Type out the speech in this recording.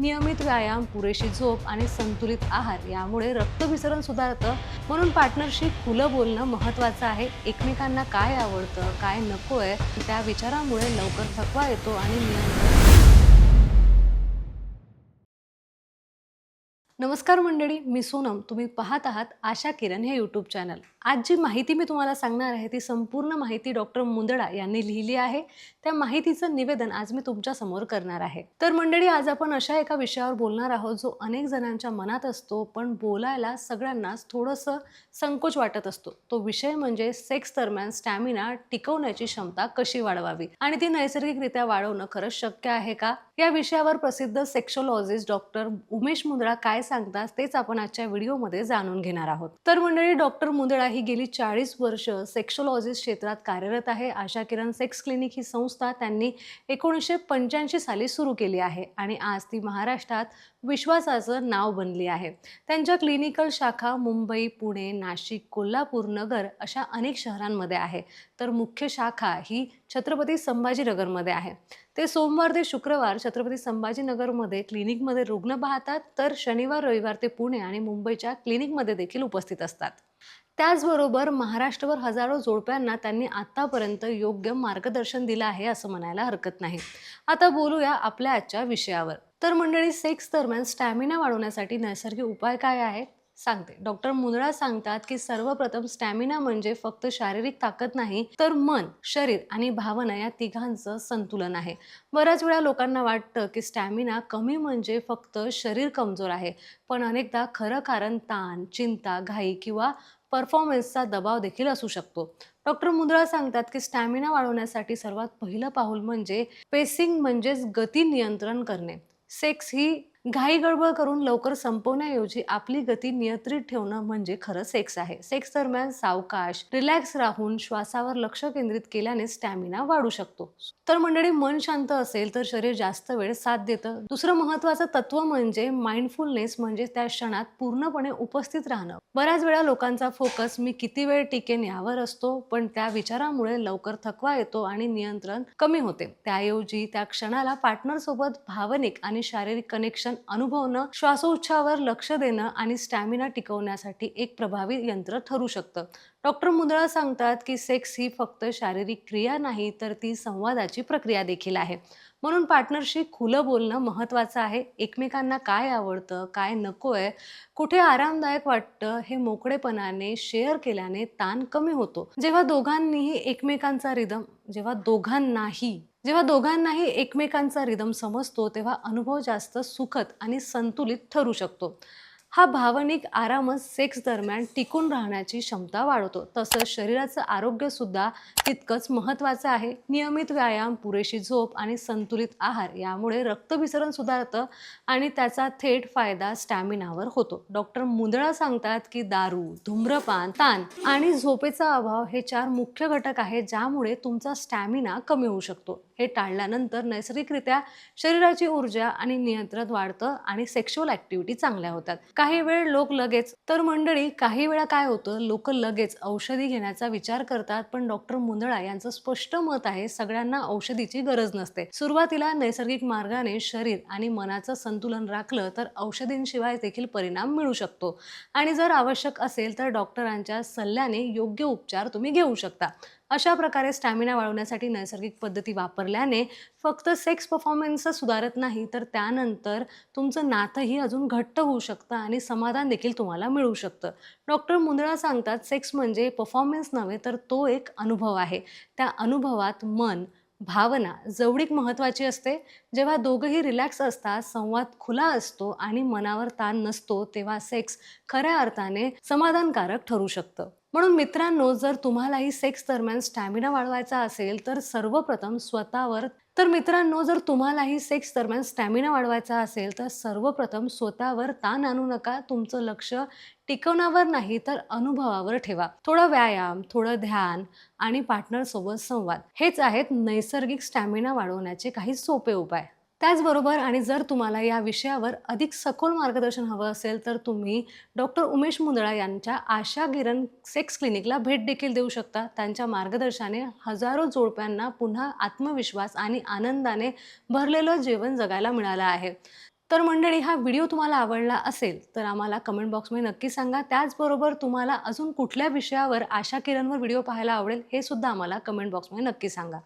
नियमित व्यायाम पुरेशी झोप आणि संतुलित आहार यामुळे रक्तभिसरण सुधारतं. म्हणून पार्टनरशी खुलं बोलणं महत्त्वाचं आहे. एकमेकांना काय आवडतं काय नको आहे त्या विचारामुळे लवकर थकवा येतो आणि नियंत्रण नमस्कार मंडळी मी सोनम. तुम्ही पाहत आहात आशा किरण हे यूट्यूब चॅनल आज जी माहिती मी तुम्हाला सांगणार आहे ती संपूर्ण माहिती डॉक्टर मुंदडा यांनी लिहिली आहे. त्या माहितीचं निवेदन आज मी तुमच्यासमोर करणार आहे. तर मंडळी आज आपण अशा एका विषयावर बोलणार आहोत जो अनेक जणांच्या मनात असतो पण बोलायला सगळ्यांनाच थोडंसं संकोच वाटत असतो. तो विषय म्हणजे सेक्स दरम्यान स्टॅमिना टिकवण्याची क्षमता कशी वाढवावी? आणि ती नैसर्गिकरित्या वाढवणं खरंच शक्य आहे का? या विषयावर प्रसिद्ध सेक्शोलॉजिस्ट डॉक्टर उमेश मुंदडा काय सांगतात तेच आपण आजच्या व्हिडिओमध्ये जाणून घेणार आहोत. तर मंडळी डॉक्टर मुंदडा ही गेली चाळीस वर्ष सेक्शोलॉजिस्ट क्षेत्रात कार्यरत आहे. आशा किरण सेक्स क्लिनिक ही संस्था त्यांनी एकोणीसशे पंच्याऐंशी साली सुरू केली आहे आणि आज ती महाराष्ट्रात विश्वासाचं नाव बनली आहे. त्यांच्या क्लिनिकल शाखा मुंबई पुणे नाशिक कोल्हापूर नगर अशा अनेक शहरांमध्ये आहे. तर मुख्य शाखा ही छत्रपती संभाजीनगरमध्ये आहे. ते सोमवार ते शुक्रवार छत्रपती संभाजीनगरमध्ये क्लिनिकमध्ये रुग्ण पाहतात. तर शनिवार रविवार ते पुणे आणि मुंबईच्या क्लिनिकमध्ये देखील उपस्थित असतात. त्याचबरोबर महाराष्ट्रभर हजारो जोडप्यांना त्यांनी आत्तापर्यंत योग्य मार्गदर्शन दिलं आहे असं म्हणायला हरकत नाही. आता बोलूया आपल्या आजच्या विषयावर. तर मंडळी सेक्स दरम्यान स्टॅमिना वाढवण्यासाठी नैसर्गिक उपाय काय आहेत? सांगते. डॉक्टर मुंदळा सांगतात की सर्वप्रथम स्टॅमिना म्हणजे फक्त शारीरिक ताकद नाही तर मन शरीर आणि भावना या तिघांचं संतुलन आहे. बऱ्याच वेळा लोकांना वाटतं की स्टॅमिना कमी म्हणजे फक्त शरीर कमजोर आहे पण अनेकदा खरं कारण ताण चिंता घाई किंवा परफॉर्मन्सचा दबाव देखील असू शकतो. डॉक्टर मुंद्रा सांगतात की स्टॅमिना वाढवण्यासाठी सर्वात पहिलं पाऊल म्हणजे पेसिंग म्हणजेच गती नियंत्रण करणे. सेक्स ही घाई गडबड करून लवकर संपवण्याऐवजी आपली गती नियंत्रित ठेवणं म्हणजे खरं सेक्स आहे. सेक्स दरम्यान सावकाश रिलॅक्स राहून श्वासावर लक्ष केंद्रित केल्याने स्टॅमिना वाढू शकतो. तर मंडळी मन शांत असेल तर शरीर जास्त वेळ साथ देतं. दुसरं महत्वाचं तत्व म्हणजे माइंडफुलनेस म्हणजे त्या क्षणात पूर्णपणे उपस्थित राहणं. बऱ्याच वेळा लोकांचा फोकस मी किती वेळ टिकेन यावर असतो पण त्या विचारामुळे लवकर थकवा येतो आणि नियंत्रण कमी होते. त्याऐवजी त्या क्षणाला पार्टनर सोबत भावनिक आणि शारीरिक कनेक्शन अनुभवणं श्वासोच्छावर लक्ष देणं आणि स्टॅमिना टिकवण्यासाठी एक प्रभावी यंत्र ठरू शकतं. डॉक्टर मुंदळा सांगतात की सेक्स ही फक्त शारीरिक क्रिया नाही तर ती संवादाची प्रक्रिया देखील आहे. म्हणून पार्टनरशी खुलं बोलणं महत्त्वाचं आहे. एकमेकांना काय आवडतं काय नको आहे कुठे आरामदायक वाटतं हे मोकळेपणाने शेअर केल्याने ताण कमी होतो. जेव्हा दोघांनीही एकमेकांचा रिदम जेव्हा दोघांनाही जेव्हा दोघांनाही एकमेकांचा रिदम समजतो तेव्हा अनुभव जास्त सुखद आणि संतुलित ठरू शकतो. हा भावनिक आरामच सेक्स दरम्यान टिकून राहण्याची क्षमता वाढवतो. तसंच शरीराचं आरोग्यसुद्धा तितकंच महत्त्वाचं आहे. नियमित व्यायाम पुरेशी झोप आणि संतुलित आहार यामुळे रक्तभिसरण सुधारतं आणि त्याचा थेट फायदा स्टॅमिनावर होतो. डॉक्टर मुंदळा सांगतात की दारू धूम्रपान ताण आणि झोपेचा अभाव हे चार मुख्य घटक आहेत ज्यामुळे तुमचा स्टॅमिना कमी होऊ शकतो. हे टाळल्यानंतर नैसर्गिकरित्या शरीराची ऊर्जा आणि नियंत्रण वाढतं आणि सेक्शुअल ॲक्टिव्हिटी चांगल्या होतात. काही वेळ लोक लगेच तर मंडळी काही वेळा काय होतं लोक लगेच औषधी घेण्याचा विचार करतात पण डॉक्टर मुंदळा यांचं स्पष्ट मत आहे सगळ्यांना औषधीची गरज नसते. सुरुवातीला नैसर्गिक मार्गाने शरीर आणि मनाचं संतुलन राखलं तर औषधींशिवाय देखील परिणाम मिळू शकतो. आणि जर आवश्यक असेल तर डॉक्टरांच्या सल्ल्याने योग्य उपचार तुम्ही घेऊ शकता. अशा प्रकारे स्टॅमिना वाढवण्यासाठी नैसर्गिक पद्धती वापरल्याने फक्त सेक्स परफॉर्मन्स सुधारत नाही तर त्यानंतर तुमचं नातंही अजून घट्ट होऊ शकतं आणि समाधान देखील तुम्हाला मिळू शकतं. डॉक्टर मुंदळा सांगतात सेक्स म्हणजे परफॉर्मन्स नव्हे तर तो एक अनुभव आहे. त्या अनुभवात मन भावना जवळीक महत्त्वाची असते जेव्हा दोघंही रिलॅक्स असतात संवाद खुला असतो आणि मनावर ताण नसतो तेव्हा सेक्स खऱ्या अर्थाने समाधानकारक ठरू शकतं. म्हणून मित्रांनो जर तुम्हालाही सेक्स दरम्यान स्टॅमिना वाढवायचा असेल तर सर्वप्रथम स्वतःवर तर मित्रांनो जर तुम्हालाही सेक्स दरम्यान स्टॅमिना वाढवायचा असेल तर सर्वप्रथम स्वतःवर ताण आणू नका. तुमचं लक्ष टिकवण्यावर नाही तर अनुभवावर ठेवा. थोडा व्यायाम थोडं ध्यान आणि पार्टनरसोबत संवाद हेच आहेत नैसर्गिक स्टॅमिना वाढवण्याचे काही सोपे उपाय. त्याचबरोबर आणि जर तुम्हाला या विषयावर अधिक सखोल मार्गदर्शन हवं असेल तर तुम्ही डॉक्टर उमेश मुंदळा यांच्या आशा किरण सेक्स क्लिनिकला भेट देखील देऊ शकता. त्यांच्या मार्गदर्शनाने हजारो जोडप्यांना पुन्हा आत्मविश्वास आणि आनंदाने भरलेलं जेवण जगायला मिळालं आहे. तर मंडळी हा व्हिडिओ तुम्हाला आवडला असेल तर आम्हाला कमेंट बॉक्समध्ये नक्की सांगा. त्याचबरोबर तुम्हाला अजून कुठल्या विषयावर आशा किरणवर व्हिडिओ पाहायला आवडेल हे सुद्धा आम्हाला कमेंट बॉक्समध्ये नक्की सांगा.